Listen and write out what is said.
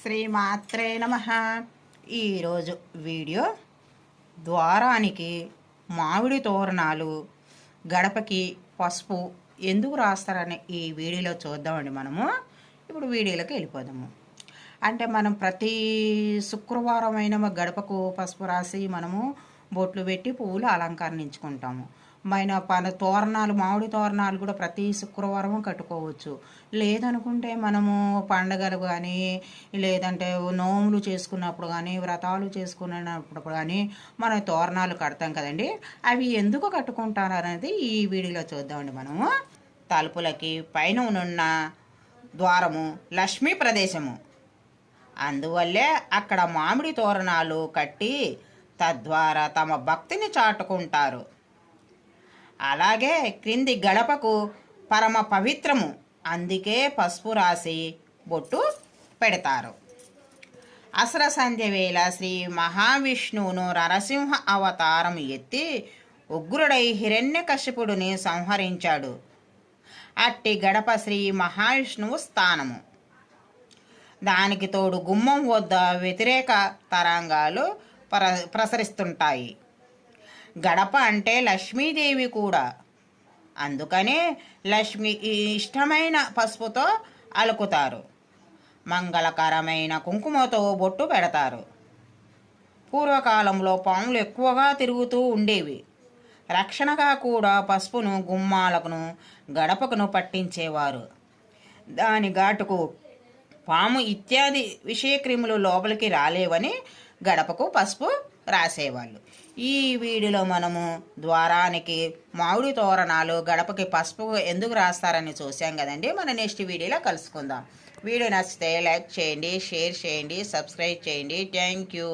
శ్రీమాత్రే నమ. ఈరోజు వీడియో ద్వారానికి మామిడి తోరణాలు గడపకి పసుపు ఎందుకు రాస్తారని ఈ వీడియోలో చూద్దామండి మనము. ఇప్పుడు వీడియోలోకి వెళ్ళిపోదాము. అంటే మనం ప్రతి శుక్రవారం అయిన గడపకు పసుపు రాసి మనము బొట్లు పెట్టి పువ్వులు అలంకరించుకుంటాము. మన పన తోరణాలు మామిడి తోరణాలు కూడా ప్రతి శుక్రవారం కట్టుకోవచ్చు. లేదనుకుంటే మనము పండగలు కానీ లేదంటే నోములు చేసుకున్నప్పుడు కానీ వ్రతాలు చేసుకున్నప్పుడు కానీ మనం తోరణాలు కడతాం కదండి. అవి ఎందుకు కట్టుకుంటారు అనేది ఈ వీడియోలో చూద్దామండి మనము. తలుపులకి పైన ఉన్న ద్వారము లక్ష్మీ ప్రదేశము. అందువల్లే అక్కడ మామిడి తోరణాలు కట్టి తద్వారా తమ భక్తిని చాటుకుంటారు. అలాగే క్రింది గడపకు పరమ పవిత్రము. అందుకే పసుపు రాసి బొట్టు పెడతారు. అసర సంధ్య వేళ శ్రీ మహావిష్ణువును నరసింహ అవతారం ఎత్తి ఉగ్రుడై హిరణ్యకశిపుడిని సంహరించాడు. అట్టి గడప శ్రీ మహావిష్ణువు స్థానము. దానికి తోడు గుమ్మం వద్ద వ్యతిరేక తరంగాలు ప్ర ప్రసరిస్తుంటాయి. గడప అంటే లక్ష్మీదేవి కూడా. అందుకనే లక్ష్మి ఈ ఇష్టమైన పసుపుతో అలుకుతారు. మంగళకరమైన కుంకుమతో బొట్టు పెడతారు. పూర్వకాలంలో పాములు ఎక్కువగా తిరుగుతూ ఉండేవి. రక్షణగా కూడా పసుపును గుమ్మాలకును గడపకును పట్టించేవారు. దాని ఘాటుకు పాము ఇత్యాది విషయక్రిములు లోపలికి రాలేవని గడపకు పసుపు రాసేవాళ్ళు. ఈ వీడియోలో మనము ద్వారానికి మామిడి తోరణాలు గడపకి పసుపు ఎందుకు రాస్తారని చూసాం కదండి? మన నెక్స్ట్ వీడియోలో కలుసుకుందాం. వీడియో నచ్చితే లైక్ చేయండి షేర్ చేయండి సబ్స్క్రైబ్ చేయండి. Thank you.